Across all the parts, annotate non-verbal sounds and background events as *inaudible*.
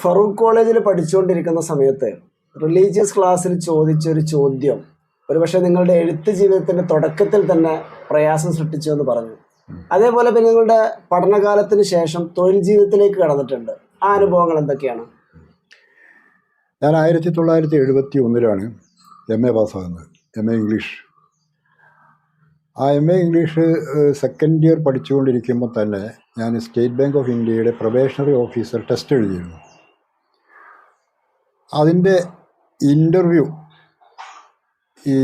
ഫറൂഖ് കോളേജിൽ പഠിച്ചുകൊണ്ടിരിക്കുന്ന സമയത്ത് റിലീജിയസ് ക്ലാസ്സിൽ ചോദിച്ചൊരു ചോദ്യം. ഒരുപക്ഷെ നിങ്ങളുടെ എഴുത്ത് ജീവിതത്തിന്റെ തുടക്കത്തിൽ തന്നെ പ്രയാസം സൃഷ്ടിച്ചു എന്ന് പറഞ്ഞു. അതേപോലെ പിന്നെ നിങ്ങളുടെ പഠനകാലത്തിന് ശേഷം തൊഴിൽ ജീവിതത്തിലേക്ക് കടന്നിട്ടുണ്ട്. ആ അനുഭവങ്ങൾ എന്തൊക്കെയാണ്? ഞാൻ ആയിരത്തി തൊള്ളായിരത്തി എഴുപത്തി ഒന്നിലാണ് എം എ പാസ്സാകുന്നത്. എം എ ഇംഗ്ലീഷ് ആ M A English second year പഠിച്ചുകൊണ്ടിരിക്കുമ്പോൾ തന്നെ ഞാൻ സ്റ്റേറ്റ് ബാങ്ക് ഓഫ് ഇന്ത്യയുടെ പ്രൊബേഷണറി ഓഫീസർ ടെസ്റ്റ് എഴുതിയിരുന്നു. അതിന്റെ ഇന്റർവ്യൂ ഈ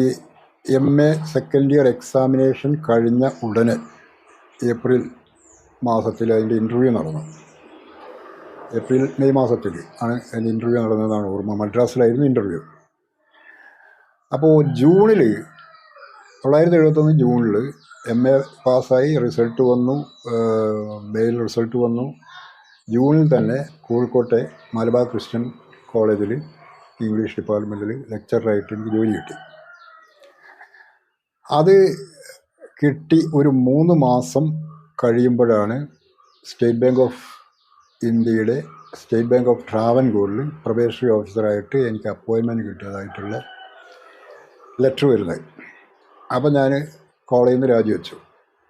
M A second year examination കഴിഞ്ഞ ഉടനെ ഏപ്രിൽ മാസത്തിൽ അതിന്റെ ഇന്റർവ്യൂ നടന്നു. ഏപ്രിൽ മെയ് മാസത്തിൽ ആണ് അതിന്റെ ഇന്റർവ്യൂ നടന്നതാണ് ഓർമ്മ. മദ്രാസിലായിരുന്നു ഇന്റർവ്യൂ അപ്പോൾ ജൂണിൽ തൊള്ളായിരത്തി എഴുപത്തൊന്ന് ജൂണിൽ എം എ പാസ്സായി റിസൾട്ട് വന്നു മെയിൽ റിസൾട്ട് വന്നു. ജൂണിൽ തന്നെ കോഴിക്കോട്ടെ മലബാർ ക്രിസ്ത്യൻ കോളേജിൽ ഇംഗ്ലീഷ് ഡിപ്പാർട്ട്മെന്റിൽ ലെക്ചറായിട്ട് എനിക്ക് ജോലി കിട്ടി. അത് കിട്ടി ഒരു മൂന്ന് മാസം കഴിയുമ്പോഴാണ് സ്റ്റേറ്റ് ബാങ്ക് ഓഫ് ഇന്ത്യയുടെ സ്റ്റേറ്റ് ബാങ്ക് ഓഫ് ട്രാവൻകൂറിൽ പ്രൊബേഷണറി ഓഫീസറായിട്ട് എനിക്ക് അപ്പോയിൻമെന്റ് കിട്ടിയതായിട്ടുള്ള ലെറ്റർ വരുന്നത്. അപ്പം ഞാൻ കോളേജിൽ നിന്ന് രാജിവെച്ചു.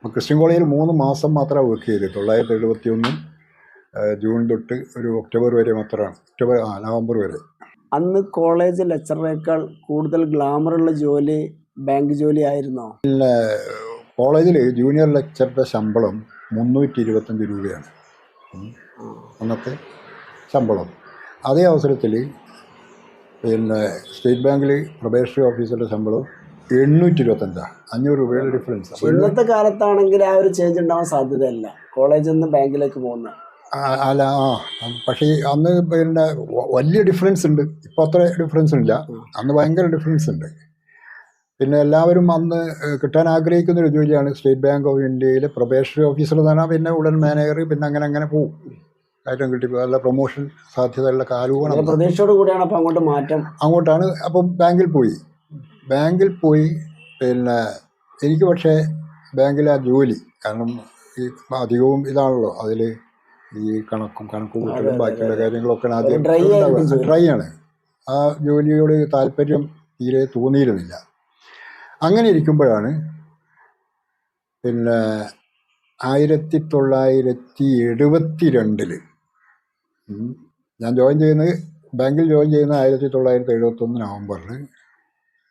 ക്രിസ്ത്യൻ കോളേജിൽ മൂന്ന് മാസം മാത്രമേ വർക്ക് ചെയ്തിട്ടുള്ളൂ. തൊള്ളായിരത്തി എഴുപത്തി ഒന്ന് ജൂൺ തൊട്ട് ഒരു ഒക്ടോബർ വരെ മാത്രമാണ് ഒക്ടോബർ ആ നവംബർ വരെ. അന്ന് കോളേജ് ലെക്ചറിനേക്കാൾ കൂടുതൽ ഗ്ലാമറുള്ള ജോലി ബാങ്ക് ജോലി ആയിരുന്നോ? കോളേജിൽ ജൂനിയർ ലെക്ചറുടെ ശമ്പളം മുന്നൂറ്റി ഇരുപത്തഞ്ച് രൂപയാണ്. അന്നത്തെ ശമ്പളം. അതേ അവസരത്തിൽ പിന്നെ സ്റ്റേറ്റ് ബാങ്കിൽ പ്രൊബേഷണറി ഓഫീസറുടെ ശമ്പളം എണ്ണൂറ്റി ഇരുപത്തഞ്ചാണ് അഞ്ഞൂറ് രൂപയുടെ ഡിഫറൻസ്. ഇന്നത്തെ കാലത്താണെങ്കിൽ ആ ഒരു ചേഞ്ച് ഉണ്ടാവാൻ സാധ്യതയല്ല. കോളേജിൽ നിന്ന് ബാങ്കിലേക്ക് പോകുന്ന. അല്ല ആ. പക്ഷേ അന്ന് പിന്നെ വലിയ ഡിഫറൻസ് ഉണ്ട്. ഇപ്പോൾ അത്ര ഡിഫറൻസ് ഇല്ല. അന്ന് ഭയങ്കര ഡിഫറൻസ് ഉണ്ട്. പിന്നെ എല്ലാവരും അന്ന് കിട്ടാൻ ആഗ്രഹിക്കുന്ന ഒരു ജോലിയാണ് സ്റ്റേറ്റ് ബാങ്ക് ഓഫ് ഇന്ത്യയിലെ പ്രൊബേഷണറി ഓഫീസർ തന്നെ പിന്നെ ഉടൻ മാനേജർ പിന്നെ അങ്ങനെ അങ്ങനെ പോകും കയറ്റം കിട്ടി നല്ല പ്രൊമോഷൻ സാധ്യതയുള്ള കാലവുമാണ് പ്രതീക്ഷയോട് കൂടിയാണ് അപ്പോൾ അങ്ങോട്ട് മാറ്റം. അങ്ങോട്ടാണ് അപ്പം ബാങ്കിൽ പോയി. ബാങ്കിൽ പോയി പിന്നെ എനിക്ക് പക്ഷേ ബാങ്കിലെ ആ ജോലി കാരണം ഈ അധികവും ഇതാണല്ലോ അതിൽ ഈ കണക്കും കണക്ക് കൂട്ടലും ബാക്കിയുള്ള കാര്യങ്ങളൊക്കെ ആദ്യം ഡ്രൈ ആണ്. ആ ജോലിയോട് താല്പര്യം തീരെ തോന്നിയിരുന്നില്ല. അങ്ങനെ ഇരിക്കുമ്പോഴാണ് പിന്നെ ആയിരത്തി തൊള്ളായിരത്തി എഴുപത്തി രണ്ടിൽ ഞാൻ ജോയിൻ ചെയ്യുന്നത് ബാങ്കിൽ ജോയിൻ ചെയ്യുന്ന ആയിരത്തി തൊള്ളായിരത്തി എഴുപത്തൊന്ന് നവംബറിൽ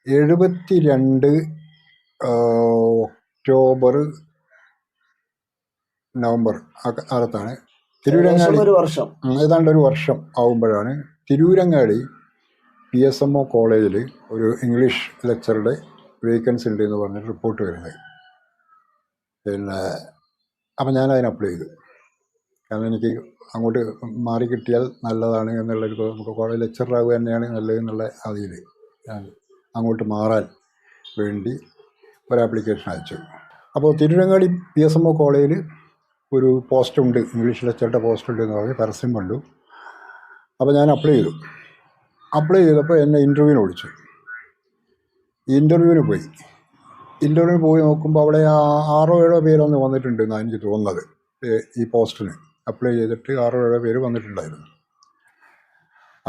എഴുപത്തി രണ്ട് ഒക്ടോബർ നവംബർ ആ കാലത്താണ് തിരുവരങ്ങാടി ഏകദേശം ഒരു വർഷം. ഏതാണ്ട് ഒരു വർഷം ആകുമ്പോഴാണ് Tirurangadi P S M O കോളേജിൽ ഒരു ഇംഗ്ലീഷ് ലെക്ചറുടെ വേക്കൻസി ഉണ്ട് എന്ന് പറഞ്ഞിട്ട് റിപ്പോർട്ട് വരുന്നത്. പിന്നെ അപ്പം ഞാൻ അതിന് അപ്ലൈ ചെയ്തു. കാരണം എനിക്ക് അങ്ങോട്ട് മാറി കിട്ടിയാൽ നല്ലതാണ് എന്നുള്ളൊരു നമുക്ക് കോളേജ് ലെക്ചറാവുക തന്നെയാണ് നല്ലത് എന്നുള്ള അതിൽ ഞാൻ അങ്ങോട്ട് മാറാൻ വേണ്ടി ഒരു ആപ്ലിക്കേഷൻ അയച്ചു. അപ്പോൾ Tirurangadi P S M O കോളേജിൽ ഒരു പോസ്റ്റുണ്ട് ഇംഗ്ലീഷ് ലെക്ചറുടെ പോസ്റ്റ് ഉണ്ട് എന്ന് പറഞ്ഞ് പരസ്യം കണ്ടു. അപ്പോൾ ഞാൻ അപ്ലൈ ചെയ്തു. അപ്ലൈ ചെയ്തപ്പോൾ എന്നെ ഇന്റർവ്യൂവിന് വിളിച്ചു. ഇന്റർവ്യൂവിന് പോയി. ഇന്റർവ്യൂവിന് പോയി നോക്കുമ്പോൾ അവിടെ ആറോ ഏഴോ പേരൊന്ന് വന്നിട്ടുണ്ട് എന്നാണ് എനിക്ക് തോന്നുന്നത്. ഈ പോസ്റ്റിന് അപ്ലൈ ചെയ്തിട്ട് ആറോ ഏഴോ പേര് വന്നിട്ടുണ്ടായിരുന്നു.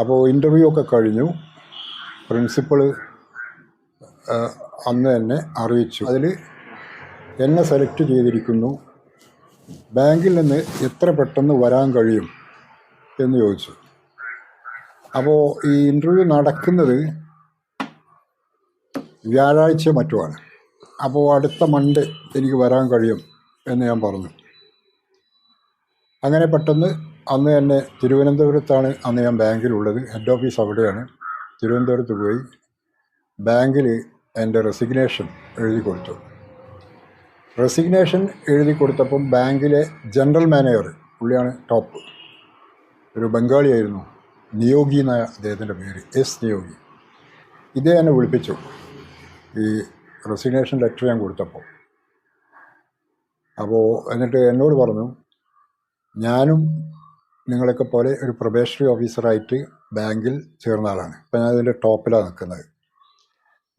അപ്പോൾ ഇന്റർവ്യൂ ഒക്കെ കഴിഞ്ഞു. പ്രിൻസിപ്പൾ അന്ന് തന്നെ അറിയിച്ചു. അതിൽ എന്നെ സെലക്ട് ചെയ്തിരിക്കുന്നു. ബാങ്കിൽ നിന്ന് എത്ര പെട്ടെന്ന് വരാൻ കഴിയും എന്ന് ചോദിച്ചു. അപ്പോൾ ഈ ഇന്റർവ്യൂ നടക്കുന്നത് വ്യാഴാഴ്ച മറ്റുമാണ്. അപ്പോൾ അടുത്ത മൺഡേ എനിക്ക് വരാൻ കഴിയും എന്ന് ഞാൻ പറഞ്ഞു. അങ്ങനെ പെട്ടെന്ന് അന്ന് തന്നെ തിരുവനന്തപുരത്താണ് അന്ന് ഞാൻ ബാങ്കിലുള്ളത്. ഹെഡ് ഓഫീസ് അവിടെയാണ്. തിരുവനന്തപുരത്ത് പോയി ബാങ്കിൽ എന്റെ റെസിഗ്നേഷൻ എഴുതി കൊടുത്തു. റെസിഗ്നേഷൻ എഴുതി കൊടുത്തപ്പം ബാങ്കിലെ ജനറൽ മാനേജർ പുള്ളിയാണ് ടോപ്പ്. ഒരു ബംഗാളിയായിരുന്നു നിയോഗി എന്നായ അദ്ദേഹത്തിന്റെ പേര് എസ് നിയോഗി. ഇതേ എന്നെ വിളിപ്പിച്ചു. ഈ റെസിഗ്നേഷൻ ലെറ്റർ ഞാൻ കൊടുത്തപ്പോൾ അപ്പോൾ എന്നിട്ട് എന്നോട് പറഞ്ഞു ഞാനും നിങ്ങളൊക്കെ പോലെ ഒരു പ്രൊബേഷണറി ഓഫീസറായിട്ട് ബാങ്കിൽ ചേർന്ന ആളാണ്. ഇപ്പം ഞാൻ ഇതിന്റെ ടോപ്പിലാണ് നിൽക്കുന്നത്.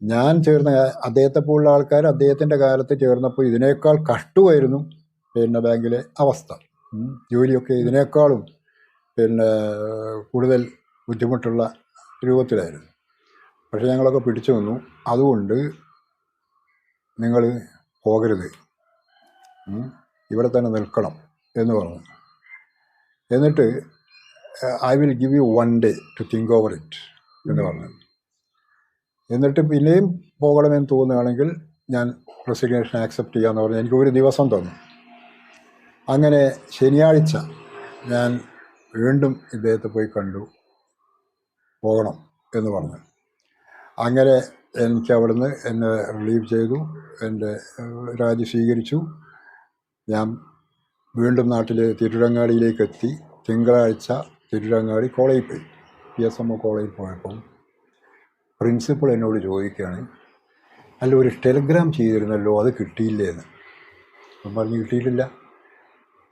ഞാൻ ചേർന്ന അദ്ദേഹത്തെ പോലുള്ള ആൾക്കാർ അദ്ദേഹത്തിന്റെ കാലത്ത് ചേർന്നപ്പോൾ ഇതിനേക്കാൾ കഷ്ടമായിരുന്നു പിന്നെ ബാങ്കിലെ അവസ്ഥ. ജോലിയൊക്കെ ഇതിനേക്കാളും പിന്നെ കൂടുതൽ ബുദ്ധിമുട്ടുള്ള രൂപത്തിലായിരുന്നു. പക്ഷേ ഞങ്ങളൊക്കെ പിടിച്ചു വന്നു അതുകൊണ്ട് നിങ്ങൾ പോകരുത്. ഇവിടെ തന്നെ നിൽക്കണം എന്ന് പറഞ്ഞു. എന്നിട്ട് I will give you one day to think over it എന്ന് പറഞ്ഞു. എന്നിട്ട് പിന്നെയും പോകണമെന്ന് തോന്നുകയാണെങ്കിൽ ഞാൻ റെസിഗ്നേഷൻ ആക്സെപ്റ്റ് ചെയ്യാമെന്ന് പറഞ്ഞു എനിക്ക് ഒരു ദിവസം തോന്നും. അങ്ങനെ ശനിയാഴ്ച ഞാൻ വീണ്ടും ഇദ്ദേഹത്തെ പോയി കണ്ടു. പോകണം എന്ന് പറഞ്ഞു. അങ്ങനെ എനിക്ക് അവിടുന്ന് എന്നെ റിലീവ് ചെയ്തു. എന്റെ രാജി സ്വീകരിച്ചു. ഞാൻ വീണ്ടും നാട്ടിൽ തിരുരങ്ങാടിയിലേക്ക് എത്തി. തിങ്കളാഴ്ച തിരുരങ്ങാടി കോളേജിൽ പോയി. പി എസ് എം ഒ കോളേജിൽ പോയപ്പോൾ പ്രിൻസിപ്പൾ എന്നോട് ചോദിക്കുകയാണ് അല്ല ഒരു ടെലഗ്രാം ചെയ്തിരുന്നല്ലോ അത് കിട്ടിയില്ലേ എന്ന് അപ്പം പറഞ്ഞ് കിട്ടിയിട്ടില്ല.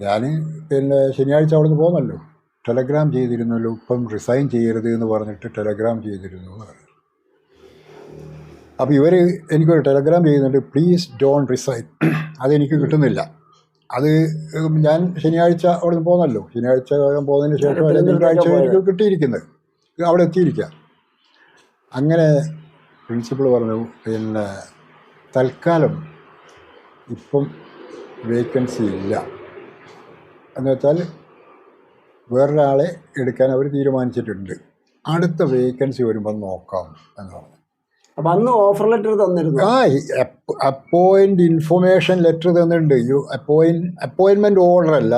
ഞാൻ പിന്നെ ശനിയാഴ്ച അവിടെ നിന്ന് പോകുന്നല്ലോ ടെലഗ്രാം ചെയ്തിരുന്നല്ലോ ഇപ്പം റിസൈൻ ചെയ്യരുത് എന്ന് പറഞ്ഞിട്ട് ടെലഗ്രാം ചെയ്തിരുന്നു എന്ന് പറഞ്ഞു. അപ്പോൾ ഇവർ എനിക്കൊരു ടെലഗ്രാം ചെയ്യുന്നുണ്ട് പ്ലീസ് ഡോൺ റിസൈൻ അതെനിക്ക് കിട്ടുന്നില്ല. അത് ഞാൻ ശനിയാഴ്ച അവിടെ നിന്ന് പോകുന്നല്ലോ ശനിയാഴ്ച പോകുന്നതിന് ശേഷം തിങ്കളാഴ്ച എനിക്ക് കിട്ടിയിരിക്കുന്നത്. അവിടെ എത്തിയിരിക്കുക അങ്ങനെ പ്രിൻസിപ്പൾ പറഞ്ഞു പിന്നെ തൽക്കാലം ഇപ്പം വേക്കൻസി ഇല്ല. എന്ന് വെച്ചാൽ വേറൊരാളെ എടുക്കാൻ അവർ തീരുമാനിച്ചിട്ടുണ്ട്. അടുത്ത വേക്കൻസി വരുമ്പോൾ നോക്കാം എന്ന് പറഞ്ഞു. അപ്പം അന്ന് ഓഫർ ലെറ്റർ തന്നിരുന്നു. ആ അപ്പോയിന്റ് ഇൻഫർമേഷൻ ലെറ്റർ തന്നിട്ടുണ്ട്. യു അപ്പോയിൻ അപ്പോയിൻമെന്റ് ഓർഡർ അല്ല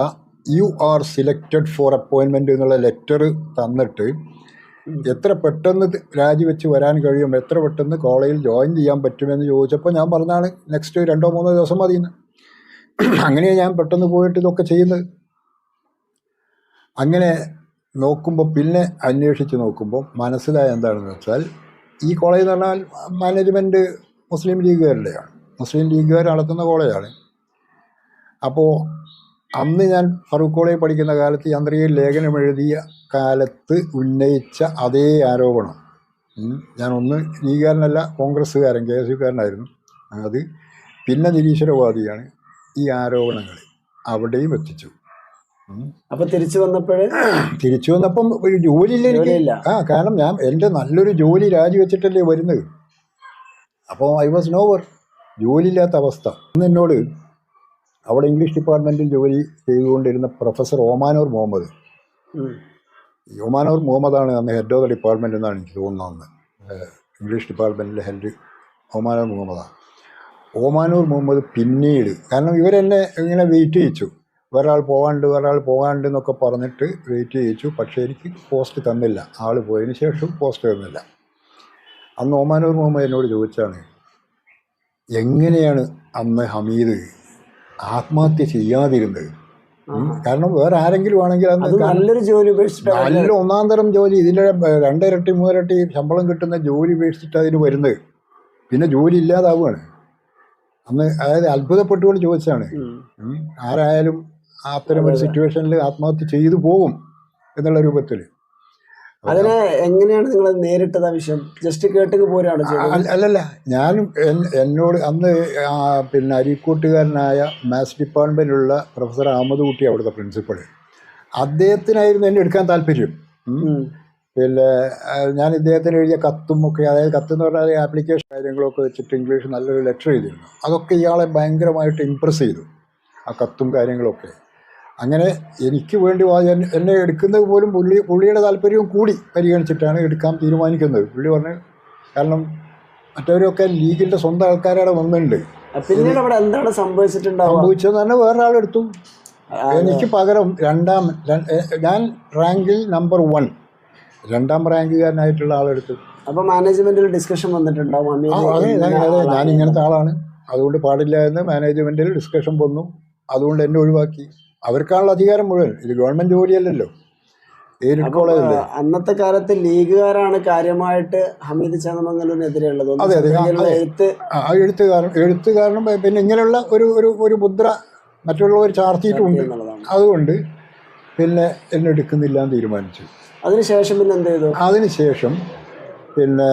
യു ആർ സിലക്റ്റഡ് ഫോർ അപ്പോയിൻമെന്റ് എന്നുള്ള ലെറ്റർ തന്നിട്ട് എത്ര പെട്ടെന്ന് രാജിവെച്ച് വരാൻ കഴിയും എത്ര പെട്ടെന്ന് കോളേജിൽ ജോയിൻ ചെയ്യാൻ പറ്റുമെന്ന് ചോദിച്ചപ്പോൾ ഞാൻ പറഞ്ഞാണ് നെക്സ്റ്റ് രണ്ടോ മൂന്നോ ദിവസം മതി *clears throat* അങ്ങനെയാണ് ഞാൻ പെട്ടെന്ന് പോയിട്ട് ഇതൊക്കെ ചെയ്യുന്നത്. അങ്ങനെ നോക്കുമ്പോൾ പിന്നെ അന്വേഷിച്ച് നോക്കുമ്പോൾ മനസ്സിലായ എന്താണെന്ന് വെച്ചാൽ ഈ കോളേജ് എന്ന് പറഞ്ഞാൽ മാനേജ്മെന്റ് മുസ്ലിം ലീഗുകാരുടെയാണ്. മുസ്ലിം ലീഗുകാർ നടത്തുന്ന കോളേജാണ്. അപ്പോൾ അന്ന് ഞാൻ ഫറൂഖ് കോളേജ് പഠിക്കുന്ന കാലത്ത് യന്ത്രീയ ലേഖനം എഴുതിയ കാലത്ത് ഉന്നയിച്ച അതേ ആരോപണം. ഞാനൊന്ന് ഞാൻ ഒന്ന് ലീഗുകാരനല്ല കോൺഗ്രസ്സുകാരൻ കെ എസ് യുക്കാരനായിരുന്നു അത് പിന്നെ നിരീശ്വരവാദിയാണ് ഈ ആരോപണങ്ങൾ അവിടെയും എത്തിച്ചു. അപ്പൊ തിരിച്ചു വന്നപ്പോഴേ? തിരിച്ചു വന്നപ്പം ഒരു ജോലിയില്ല എനിക്ക്. ആ കാരണം ഞാൻ എന്റെ നല്ലൊരു ജോലി രാജിവെച്ചിട്ടല്ലേ വരുന്നത്. അപ്പോൾ ഐ വാസ് നോവർ. ജോലിയില്ലാത്ത അവസ്ഥ. എന്നോട് അവിടെ ഇംഗ്ലീഷ് ഡിപ്പാർട്ട്മെന്റിൽ ജോലി ചെയ്തുകൊണ്ടിരുന്ന പ്രൊഫസർ ഓമാനൂർ മുഹമ്മദ്. ഒമാനൂർ മുഹമ്മദാണ് അന്ന് ഹെഡ് ഓഫ് ദ ഡിപ്പാർട്ട്മെന്റ് എന്നാണ് എനിക്ക് തോന്നുന്നത് ഇംഗ്ലീഷ് ഡിപ്പാർട്ട്മെന്റിലെ ഹെഡ് ഒമാനൂർ മുഹമ്മദാണ് ഓമാനൂർ മുഹമ്മദ് പിന്നീട് കാരണം ഇവരെന്നെ ഇങ്ങനെ വെയിറ്റ് ചെയ്യിച്ചു. ഒരാൾ പോകാണ്ട് ഒരാൾ പോകാണ്ട് എന്നൊക്കെ പറഞ്ഞിട്ട് വെയിറ്റ് ചെയ്യിച്ചു. പക്ഷേ എനിക്ക് പോസ്റ്റ് തന്നില്ല. ആൾ പോയതിന് ശേഷം പോസ്റ്റ് തന്നില്ല. അന്ന് ഓമാനൂർ മുഹമ്മദ് എന്നോട് ചോദിച്ചാണ് എങ്ങനെയാണ് അന്ന് ഹമീദ് ആത്മഹത്യ ചെയ്യാതിരുന്നത്. കാരണം വേറെ ആരെങ്കിലും ആണെങ്കിൽ അത് നല്ലൊരു ജോലി ഉപേക്ഷിച്ചിട്ട് നല്ല ഒന്നാം തരം ജോലി. ഇതിന്റെ രണ്ടിരട്ടി മൂന്നിരട്ടി ശമ്പളം കിട്ടുന്ന ജോലി ഉപേക്ഷിച്ചിട്ട് അതിന് വരുന്നത്. പിന്നെ ജോലി ഇല്ലാതാവുകയാണ്. അന്ന് അതായത് അത്ഭുതപ്പെട്ടുകൊണ്ട് ചോദിച്ചാണ്. ആരായാലും അത്തരം ഒരു സിറ്റുവേഷനിൽ ആത്മഹത്യ ചെയ്തു പോകും എന്നുള്ള രൂപത്തിൽ അതിനെ എങ്ങനെയാണ് നിങ്ങൾ നേരിട്ടത് ആ വിഷയം? ജസ്റ്റ് കേട്ട് പോരാണ് അല്ലല്ല. ഞാൻ എന്നോട് അന്ന് പിന്നെ അരിക്കൂട്ടുകാരനായ മാത്സ് ഡിപ്പാർട്ട്മെന്റിലുള്ള പ്രൊഫസർ അഹമ്മദ് കുട്ടി അവിടുത്തെ പ്രിൻസിപ്പൾ അദ്ദേഹത്തിനായിരുന്നു എന്നെ എടുക്കാൻ താല്പര്യം. പിന്നെ ഞാൻ ഇദ്ദേഹത്തിന് എഴുതിയ കത്തും ഒക്കെ അതായത് കത്ത് എന്ന് പറഞ്ഞാൽ ആപ്ലിക്കേഷൻ കാര്യങ്ങളൊക്കെ വെച്ചിട്ട് ഇംഗ്ലീഷ് നല്ലൊരു ലെറ്റർ എഴുതിയിരുന്നു. അതൊക്കെ ഇയാളെ ഭയങ്കരമായിട്ട് ഇമ്പ്രസ് ചെയ്തു. ആ കത്തും കാര്യങ്ങളൊക്കെ. അങ്ങനെ എനിക്ക് വേണ്ടി എന്നെ- എടുക്കുന്നത് പോലും പുള്ളി പുള്ളിയുടെ താല്പര്യവും കൂടി പരിഗണിച്ചിട്ടാണ് എടുക്കാൻ തീരുമാനിക്കുന്നത്. പുള്ളി പറഞ്ഞു കാരണം മറ്റവരൊക്കെ ലീഗിന്റെ സ്വന്തം ആൾക്കാരവിടെ വന്നിട്ടുണ്ട്. പിന്നീട് അവിടെ എന്താണ് സംഭവിച്ചിട്ടുണ്ടാവുക? സംഭവിച്ചതെന്ന് പറഞ്ഞാൽ വേറൊരാളെടുത്തു എനിക്ക് പകരം രണ്ടാം ഞാൻ റാങ്കിൽ നമ്പർ വൺ. രണ്ടാം റാങ്കുകാരനായിട്ടുള്ള ആളെടുത്തു അപ്പോൾ മാനേജ്മെന്റിൽ ഡിസ്കഷൻ വന്നിട്ടുണ്ടാവും അതെ ഞാൻ അതെ ഞാൻ ആളാണ്. ഇങ്ങനത്തെ ആളാണ്. അതുകൊണ്ട് പാടില്ല എന്ന് മാനേജ്മെന്റിൽ ഡിസ്കഷൻ വന്നു. അതുകൊണ്ട് എന്നെ ഒഴിവാക്കി. അവർക്കാണുള്ള അധികാരം മുഴുവൻ. ഇത് ഗവൺമെന്റ് ജോലിയല്ലല്ലോ. കോളേജല്ലേ അന്നത്തെ കാലത്ത് ലീഗുകാരാണ് കാര്യമായിട്ട് ഹമീദ് ചന്ദമംഗലൂരിനെതിരെ ഉള്ളത്. അതെ, അതെ, എഴുത്ത്. എഴുത്തുകാരൻ എഴുത്തുകാരനും പിന്നെ ഇങ്ങനെയുള്ള ഒരു ഒരു ഒരു മുദ്ര മറ്റുള്ളവർ ചാർത്തിയിട്ടുണ്ട് അതുകൊണ്ട് പിന്നെ എന്നെ എടുക്കുന്നില്ല എന്ന് തീരുമാനിച്ചു. അതിനുശേഷം പിന്നെ എന്ത് ചെയ്തു? അതിനുശേഷം പിന്നെ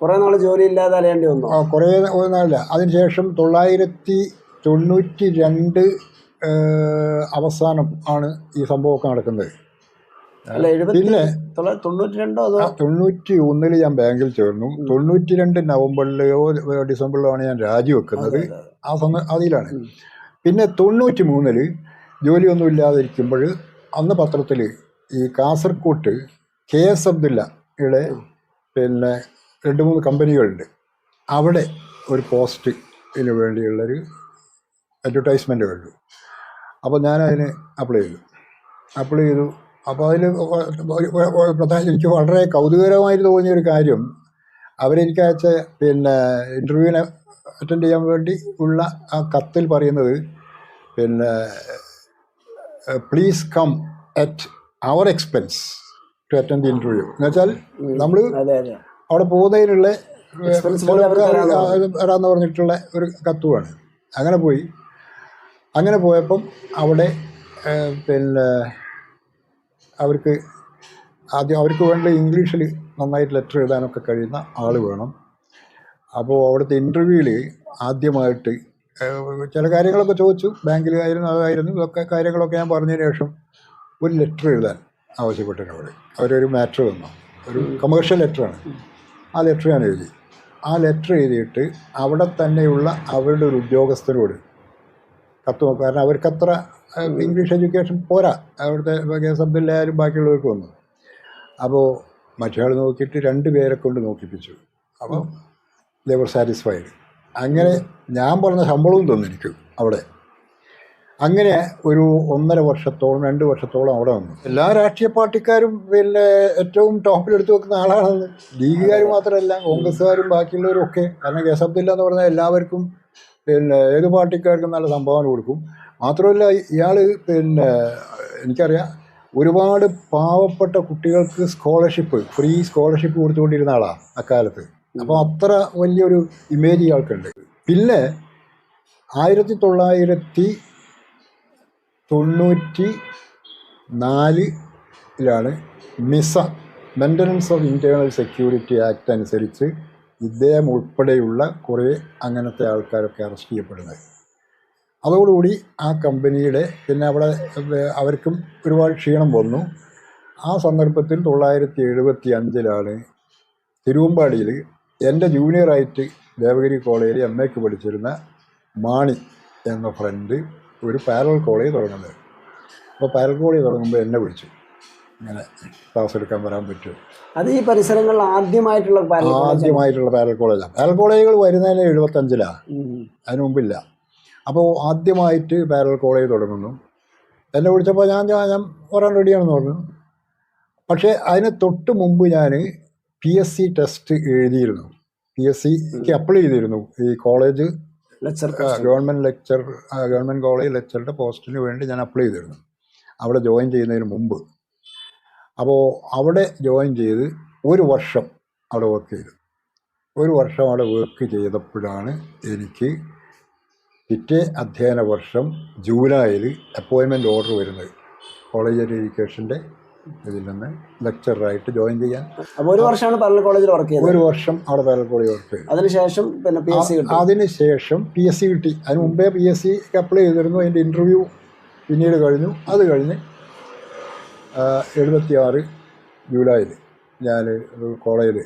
കുറേ നാൾ ജോലി ഇല്ലാതെ അലയേണ്ടി വന്നു. ആ, കുറേ നാളില്ല. അതിനുശേഷം തൊള്ളായിരത്തി തൊണ്ണൂറ്റി രണ്ട് അവസാനം ആണ് ഈ സംഭവമൊക്കെ നടക്കുന്നത്. പിന്നെ തൊണ്ണൂറ്റി രണ്ടോ അതോ? തൊണ്ണൂറ്റി ഒന്നിൽ ഞാൻ ബാങ്കിൽ ചേർന്നു. തൊണ്ണൂറ്റി രണ്ട് നവംബറിലെയോ ഡിസംബറിലോ ആണ് ഞാൻ രാജിവെക്കുന്നത്. ആ സമയം അതിലാണ്. പിന്നെ തൊണ്ണൂറ്റി മൂന്നിൽ ജോലിയൊന്നും ഇല്ലാതിരിക്കുമ്പോൾ അന്ന് പത്രത്തിൽ ഈ കാസർകോട്ട് കെ എസ് അബ്ദുല്ലയുടെ പിന്നെ രണ്ട് മൂന്ന് കമ്പനികളുണ്ട്. അവിടെ ഒരു പോസ്റ്റിന് വേണ്ടിയുള്ളൊരു അഡ്വർടൈസ്മെന്റ് കണ്ടു അപ്പോൾ ഞാൻ അതിന് അപ്ലൈ ചെയ്തു. അപ്ലൈ ചെയ്തു. അപ്പോൾ അതിൽ പ്രധാന എനിക്ക് വളരെ കൗതുകകരമായിട്ട് തോന്നിയ ഒരു കാര്യം അവരെനിക്ക് അയച്ച പിന്നെ ഇന്റർവ്യൂവിനെ അറ്റൻഡ് ചെയ്യാൻ വേണ്ടി ഉള്ള ആ കത്തിൽ പറയുന്നത് പിന്നെ please come at our expense to attend the interview എന്ന് വെച്ചാൽ നമ്മൾ അവിടെ പോകുന്നതിനുള്ള പറഞ്ഞു. പറഞ്ഞിട്ടുള്ള ഒരു കത്തുവാണ്. അങ്ങനെ പോയി. അങ്ങനെ പോയപ്പം അവിടെ പിന്നെ അവർക്ക് ആദ്യം അവർക്ക് വേണ്ട ഇംഗ്ലീഷിൽ നന്നായിട്ട് ലെറ്റർ എഴുതാനൊക്കെ കഴിയുന്ന ആൾ വേണം. അപ്പോൾ അവിടുത്തെ ഇന്റർവ്യൂവിൽ ആദ്യമായിട്ട് ചില കാര്യങ്ങളൊക്കെ ചോദിച്ചു. ബാങ്കിൽ ആയിരുന്നു അതായിരുന്നു. ഇതൊക്കെ കാര്യങ്ങളൊക്കെ ഞാൻ പറഞ്ഞതിന് ശേഷം ഒരു ലെറ്റർ എഴുതാൻ ആവശ്യപ്പെട്ടതിനോട് അവരൊരു മാറ്റർ തന്നു ഒരു കമേഴ്ഷ്യൽ ലെറ്ററാണ് ആ ലെറ്റർ ഞാൻ എഴുതി. ആ ലെറ്റർ എഴുതിയിട്ട് അവിടെ തന്നെയുള്ള അവരുടെ ഒരു ഉദ്യോഗസ്ഥരോട് കത്ത് കാരണം അവർക്കത്ര ഇംഗ്ലീഷ് എഡ്യൂക്കേഷൻ പോരാ. അവിടുത്തെ കേസ് അബ്ദുല്ലായാലും ബാക്കിയുള്ളവർക്ക് വന്നു അപ്പോൾ മറ്റയാൾ നോക്കിയിട്ട് രണ്ട് പേരെ കൊണ്ട് നോക്കിപ്പിച്ചു. അപ്പോൾ ദേവർ സാറ്റിസ്ഫൈഡ് അങ്ങനെ ഞാൻ പറഞ്ഞ ശമ്പളവും തന്നിരിക്കും അവിടെ. അങ്ങനെ ഒരു ഒന്നര വർഷത്തോളം രണ്ട് വർഷത്തോളം അവിടെ വന്നു എല്ലാ രാഷ്ട്രീയ പാർട്ടിക്കാരും പിന്നെ ഏറ്റവും ടോപ്പിൽ എടുത്തു വെക്കുന്ന ആളാണെന്ന് ലീഗുകാർ മാത്രമല്ല കോൺഗ്രസ്സുകാരും ബാക്കിയുള്ളവരും ഒക്കെ. കാരണം കെ എസ് അബ്ദുല്ല എന്ന് പറഞ്ഞാൽ എല്ലാവർക്കും പിന്നെ ഏത് പാർട്ടിക്കാർക്കും നല്ല സംഭാവന കൊടുക്കും. മാത്രമല്ല ഇയാൾ പിന്നെ എനിക്കറിയാം ഒരുപാട് പാവപ്പെട്ട കുട്ടികൾക്ക് സ്കോളർഷിപ്പ് ഫ്രീ സ്കോളർഷിപ്പ് കൊടുത്തുകൊണ്ടിരുന്ന ആളാണ് അക്കാലത്ത്. അപ്പോൾ അത്ര വലിയൊരു ഇമേജ് ഇയാൾക്കുണ്ട്. പിന്നെ ആയിരത്തി തൊള്ളായിരത്തി തൊണ്ണൂറ്റി നാലിലാണ് MISA maintenance of internal security act അനുസരിച്ച് ഇദ്ദേഹം ഉൾപ്പെടെയുള്ള കുറേ അങ്ങനത്തെ ആൾക്കാരൊക്കെ അറസ്റ്റ് ചെയ്യപ്പെടുന്നത് അതോടുകൂടി ആ കമ്പനിയുടെ പിന്നെ അവിടെ അവർക്കും ഒരുപാട് ക്ഷീണം വന്നു. ആ സന്ദർഭത്തിൽ തൊള്ളായിരത്തി എഴുപത്തി അഞ്ചിലാണ് തിരുവമ്പാടിയിൽ എന്റെ ജൂനിയറായിട്ട് ദേവഗിരി കോളേജിൽ എം എക്ക് പഠിച്ചിരുന്ന മാണി എന്ന ഫ്രണ്ട് ഒരു പാരൽ കോളേജ് തുടങ്ങുന്നത്. അപ്പോൾ പാരൽ കോളേജ് തുടങ്ങുമ്പോൾ എന്നെ വിളിച്ചു. ഇങ്ങനെ ക്ലാസ് എടുക്കാൻ വരാൻ പറ്റുമോ? അത് ഈ പരിസരങ്ങളിൽ ആദ്യമായിട്ടുള്ള ആദ്യമായിട്ടുള്ള പാരൽ കോളേജാണ് പാരൽ കോളേജുകൾ വരുന്നതിന് എഴുപത്തഞ്ചിലാണ് അതിനു അതിന് മുമ്പില്ല. അപ്പോൾ ആദ്യമായിട്ട് പാരൽ കോളേജ് തുടങ്ങുന്നു. എന്നെ വിളിച്ചപ്പോൾ ഞാൻ ഞാൻ ഞാൻ വരാൻ റെഡിയാണെന്ന് പറഞ്ഞു. പക്ഷേ അതിന് തൊട്ട് മുമ്പ് ഞാൻ പി എസ് സി ടെസ്റ്റ് എഴുതിയിരുന്നു. പി എസ് സിക്ക് അപ്ലൈ ചെയ്തിരുന്നു. ഈ college lecturer government lecturer government college ലെക്ചറുടെ പോസ്റ്റിന് വേണ്ടി ഞാൻ അപ്ലൈ ചെയ്തിരുന്നു. അവിടെ ജോയിൻ ചെയ്യുന്നതിന് മുമ്പ്. അപ്പോൾ അവിടെ ജോയിൻ ചെയ്ത് ഒരു വർഷം അവിടെ വർക്ക് ചെയ്തു. ഒരു വർഷം അവിടെ വർക്ക് ചെയ്തപ്പോഴാണ് എനിക്ക് പിറ്റേ അധ്യയന വർഷം ജൂലൈയിൽ അപ്പോയിൻമെന്റ് ഓർഡർ വരുന്നത്. കോളേജ് എഡ്യൂക്കേഷന്റെ ഇതിൽ നിന്ന് ലെക്ചറായിട്ട് ജോയിൻ ചെയ്യാൻ. അപ്പോൾ ഒരു വർഷമാണ് പാരൽ കോളേജിൽ വർക്ക് ചെയ്തത്. ഒരു വർഷം അവിടെ പാരൽ കോളേജ് വർക്ക് ചെയ്തു. അതിനുശേഷം പിന്നെ പി എസ് സി കിട്ടി. അതിനുശേഷം പി എസ് സി കിട്ടി. അതിന് മുമ്പേ പി എസ് സി അപ്ലൈ ചെയ്തിരുന്നു. അതിന്റെ ഇന്റർവ്യൂ പിന്നീട് കഴിഞ്ഞു. അത് കഴിഞ്ഞ് എഴുപത്തി ആറ് ജൂലൈയിൽ ഞാൻ ഒരു കോളേജിൽ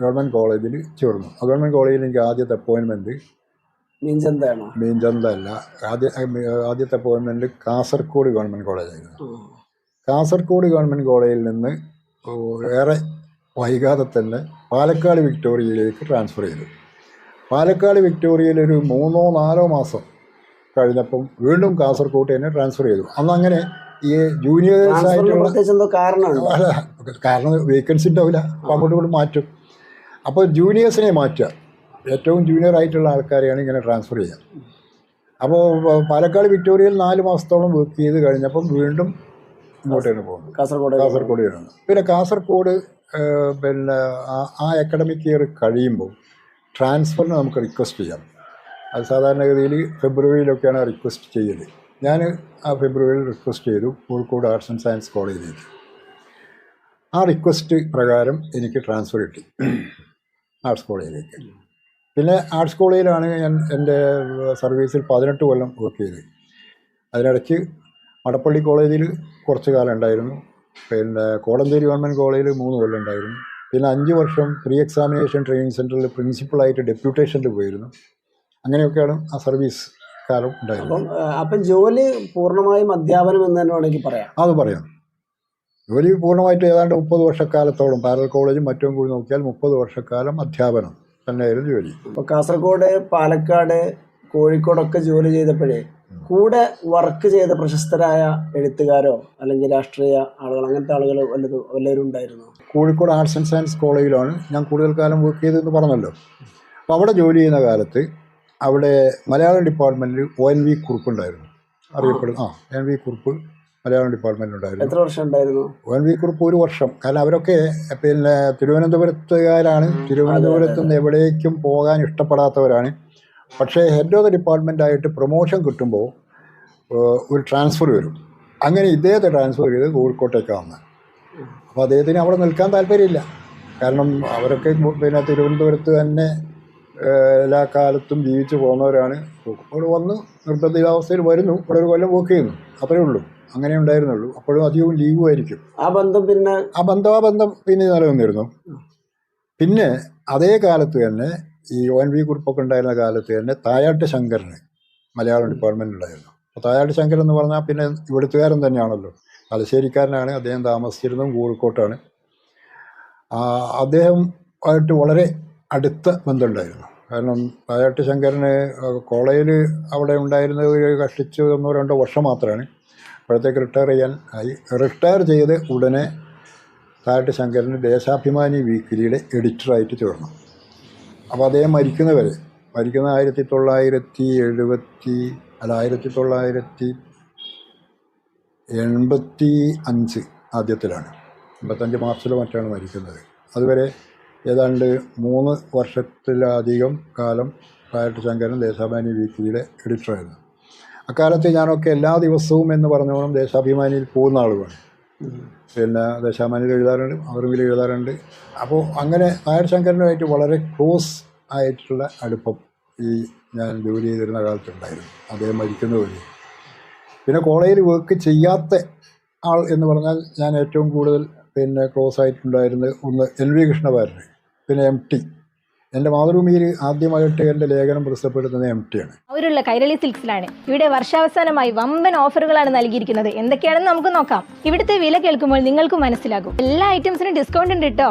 ഗവൺമെന്റ് കോളേജിൽ ചേർന്നു. ആ ഗവൺമെന്റ് കോളേജിൽ എനിക്ക് ആദ്യത്തെ അപ്പോയിൻമെന്റ് മീൻചന്തയാണോ? മീൻചന്തല്ല ആദ്യ ആദ്യത്തെ അപ്പോയിൻമെന്റ് കാസർഗോഡ് ഗവൺമെന്റ് കോളേജായിരുന്നു. കാസർഗോഡ് ഗവൺമെന്റ് കോളേജിൽ നിന്ന് ഏറെ വൈകാതെ തന്നെ പാലക്കാട് വിക്ടോറിയയിലേക്ക് ട്രാൻസ്ഫർ ചെയ്തു. പാലക്കാട് വിക്ടോറിയയിൽ ഒരു മൂന്നോ നാലോ മാസം കഴിഞ്ഞപ്പം വീണ്ടും കാസർഗോഡ് തന്നെ ട്രാൻസ്ഫർ ചെയ്തു. അന്ന് അങ്ങനെ ഈ ജൂനിയേഴ്സ് ആയിട്ട് ആയിട്ടുള്ള കാരണം വേക്കൻസി ഉണ്ടാവില്ല. അപ്പോൾ അങ്ങോട്ട് കൂടെ മാറ്റും. അപ്പോൾ ജൂനിയേഴ്സിനെ മാറ്റുക. ഏറ്റവും ജൂനിയർ ആയിട്ടുള്ള ആൾക്കാരെയാണ് ഇങ്ങനെ ട്രാൻസ്ഫർ ചെയ്യുക. അപ്പോൾ പാലക്കാട് വിക്ടോറിയയിൽ നാല് മാസത്തോളം വർക്ക് ചെയ്ത് കഴിഞ്ഞപ്പം വീണ്ടും ഇങ്ങോട്ട് തന്നെ പോകുന്നു. കാസർഗോഡ്. കാസർഗോഡ് വരുന്നു. പിന്നെ കാസർഗോഡ് പിന്നെ ആ- അക്കാഡമിക് ഇയർ കഴിയുമ്പോൾ ട്രാൻസ്ഫറിന് നമുക്ക് റിക്വസ്റ്റ് ചെയ്യാം. അത് സാധാരണഗതിയിൽ ഫെബ്രുവരിയിലൊക്കെയാണ് റിക്വസ്റ്റ് ചെയ്യൽ ഞാൻ ആ ഫെബ്രുവരിയിൽ റിക്വസ്റ്റ് ചെയ്തു കോഴിക്കോട് ആർട്സ് ആൻഡ് സയൻസ് കോളേജിലേക്ക്. ആ റിക്വസ്റ്റ് പ്രകാരം എനിക്ക് ട്രാൻസ്ഫർ കിട്ടി ആർട്സ് കോളേജിലേക്ക്. പിന്നെ ആർട്സ് കോളേജിലാണ് ഞാൻ എന്റെ സർവീസിൽ പതിനെട്ട് കൊല്ലം വർക്ക് ചെയ്തത് അതിനിടയ്ക്ക് മടപ്പള്ളി കോളേജിൽ കുറച്ച് കാലം ഉണ്ടായിരുന്നു. പിന്നെ കോടഞ്ചേരി ഗവൺമെന്റ് കോളേജിൽ മൂന്ന് കൊല്ലം ഉണ്ടായിരുന്നു. പിന്നെ അഞ്ച് വർഷം പ്രീ എക്സാമിനേഷൻ ട്രെയിനിങ് സെന്ററിൽ പ്രിൻസിപ്പളായിട്ട് ഡെപ്യൂട്ടേഷനിൽ പോയിരുന്നു. അങ്ങനെയൊക്കെയാണ് ആ സർവീസ് കാലം ഉണ്ടായിരുന്നു. അപ്പം ജോലി പൂർണമായും അധ്യാപനം എന്ന് തന്നെ വേണമെങ്കിൽ പറയാം. അത് പറയാം. ജോലി പൂർണമായിട്ട് ഏതാണ്ട് മുപ്പത് വർഷക്കാലത്തോളം പാരൽ കോളേജും മറ്റും കൂടി നോക്കിയാൽ മുപ്പത് വർഷക്കാലം അധ്യാപനം തന്നെയായിരുന്നു ജോലി. ഇപ്പൊ കാസർഗോഡ് പാലക്കാട് കോഴിക്കോടൊക്കെ ജോലി ചെയ്തപ്പോഴേ കൂടെ വർക്ക് ചെയ്ത പ്രശസ്തരായ എഴുത്തുകാരോ അല്ലെങ്കിൽ രാഷ്ട്രീയ ആളുകൾ അങ്ങനത്തെ ആളുകൾ വല്ലതും വല്ലവരും ഉണ്ടായിരുന്നു കോഴിക്കോട് ആർട്സ് ആൻഡ് സയൻസ് കോളേജിലാണ് ഞാൻ കൂടുതൽ കാലം വർക്ക് ചെയ്തതെന്ന് പറഞ്ഞല്ലോ. അപ്പോൾ അവിടെ ജോലി ചെയ്യുന്ന കാലത്ത് അവിടെ മലയാളം ഡിപ്പാർട്ട്മെന്റിൽ ഒ എൻ വി കുറുപ്പുണ്ടായിരുന്നു അറിയപ്പെടുന്ന ആ. എൻ വി കുറുപ്പ് മലയാളം ഡിപ്പാർട്ട്മെന്റിലുണ്ടായിരുന്നു എത്ര വർഷം ഉണ്ടായിരുന്നു? ഒ എൻ വി കുറുപ്പ് ഒരു വർഷം. കാരണം അവരൊക്കെ പിന്നെ തിരുവനന്തപുരത്തുകാരാണ്. തിരുവനന്തപുരത്ത് നിന്ന് എവിടേക്കും പോകാൻ ഇഷ്ടപ്പെടാത്തവരാണ്. പക്ഷേ ഹെഡ് ഓഫ് ദ ഡിപ്പാർട്ട്മെന്റ് ആയിട്ട് പ്രൊമോഷൻ കിട്ടുമ്പോൾ ഒരു ട്രാൻസ്ഫർ വരും. അങ്ങനെ ഇദ്ദേഹത്തെ ട്രാൻസ്ഫർ ചെയ്ത് കോഴിക്കോട്ടേക്കാണ് വന്നത്. അപ്പോൾ അദ്ദേഹത്തിന് അവിടെ നിൽക്കാൻ താല്പര്യമില്ല. കാരണം അവരൊക്കെ പിന്നെ തിരുവനന്തപുരത്ത് തന്നെ എല്ലാ കാലത്തും ജീവിച്ചു പോകുന്നവരാണ്. ഇവിടെ വന്ന് നിർബന്ധിതാവസ്ഥയിൽ വരുന്നു. ഇവിടെ ഒരു കൊല്ലം വർക്ക് ചെയ്യുന്നു. അത്രയേ ഉള്ളൂ. അങ്ങനെ ഉണ്ടായിരുന്നുള്ളൂ. അപ്പോഴും അധികവും ലീവും ആയിരിക്കും. ആ ബന്ധം പിന്നെ? ആ ബന്ധം ആ ബന്ധം പിന്നെ നിലനിന്നിരുന്നു. പിന്നെ അതേ കാലത്ത് തന്നെ ഈ ഒ എൻ വി കുറിപ്പൊക്കെ ഉണ്ടായിരുന്ന കാലത്ത് തന്നെ തായാട്ട് ശങ്കരന് മലയാളം ഡിപ്പാർട്ട്മെന്റ് ഉണ്ടായിരുന്നു. അപ്പോൾ തായാട്ട് ശങ്കർ എന്ന് പറഞ്ഞാൽ പിന്നെ ഇവിടുത്തുകാരൻ തന്നെയാണല്ലോ. തലശ്ശേരിക്കാരനാണ് അദ്ദേഹം താമസിച്ചിരുന്നതും കോഴിക്കോട്ടാണ് അദ്ദേഹം ആയിട്ട് വളരെ അടുത്ത ബന്ധമുണ്ടായിരുന്നു കാരണം തായാട്ട് ശങ്കരന് കോളേജിൽ അവിടെ ഉണ്ടായിരുന്ന ഒരു കഷ്ടിച്ച് ഒന്നോ രണ്ടോ വർഷം മാത്രമാണ്. അപ്പോഴത്തേക്ക് റിട്ടയർ ചെയ്യാൻ ആയി. റിട്ടയർ ചെയ്ത് ഉടനെ താഴട്ട് ശങ്കരന് ദേശാഭിമാനി വീക്കിലിയുടെ എഡിറ്ററായിട്ട് ചേർന്നു. അപ്പോൾ അദ്ദേഹം മരിക്കുന്നവരെ മരിക്കുന്ന ആയിരത്തി തൊള്ളായിരത്തി എഴുപത്തി അല്ല ആയിരത്തി തൊള്ളായിരത്തി എൺപത്തി അഞ്ച് ആദ്യത്തിലാണ്. എൺപത്തഞ്ച് മാർച്ചിലോ മറ്റാണ് മരിക്കുന്നത്. അതുവരെ ഏതാണ്ട് മൂന്ന് വർഷത്തിലധികം കാലം താഴട്ട് ശങ്കരൻ ദേശാഭിമാനി വീക്കിലിയുടെ എഡിറ്ററായിരുന്നു അക്കാലത്ത് ഞാനൊക്കെ എല്ലാ ദിവസവും എന്ന് പറഞ്ഞോണം ദേശാഭിമാനിയിൽ പോകുന്ന ആളുകളാണ്. പിന്നെ ദേശാഭിമാനിയിൽ എഴുതാറുണ്ട് മാതൃഭൂമിയിൽ എഴുതാറുണ്ട്. അപ്പോൾ അങ്ങനെ നായർ ശങ്കരനുമായിട്ട് വളരെ ക്ലോസ് ആയിട്ടുള്ള അടുപ്പം ഈ ഞാൻ ജോലി ചെയ്തിരുന്ന കാലത്തുണ്ടായിരുന്നു. അദ്ദേഹം മരിക്കുന്ന വഴി പിന്നെ കോളേജിൽ വർക്ക് ചെയ്യാത്ത ആൾ എന്ന് പറഞ്ഞാൽ ഞാൻ ഏറ്റവും കൂടുതൽ പിന്നെ ക്ലോസ് ആയിട്ടുണ്ടായിരുന്ന ഒന്ന് എൻ വി കൃഷ്ണവാര്യർ പിന്നെ എം ടി എന്റെ മാതൃഭൂമിയിൽ ആദ്യമായിട്ട് എന്റെ ലേഖനം പ്രസിദ്ധപ്പെടുത്തുന്നത് എം ടി ആണ്. അവരുള്ള കൈരളി സിൽക്സിലാണ്. ഇവിടെ വർഷാവസാനമായി വമ്പൻ ഓഫറുകളാണ് നൽകിയിരിക്കുന്നത്. എന്തൊക്കെയാണെന്ന് നമുക്ക് നോക്കാം. ഇവിടുത്തെ വില കേൾക്കുമ്പോൾ നിങ്ങൾക്ക് മനസ്സിലാകും. എല്ലാ ഐറ്റംസിനും ഡിസ്കൗണ്ട് ഉണ്ട് കേട്ടോ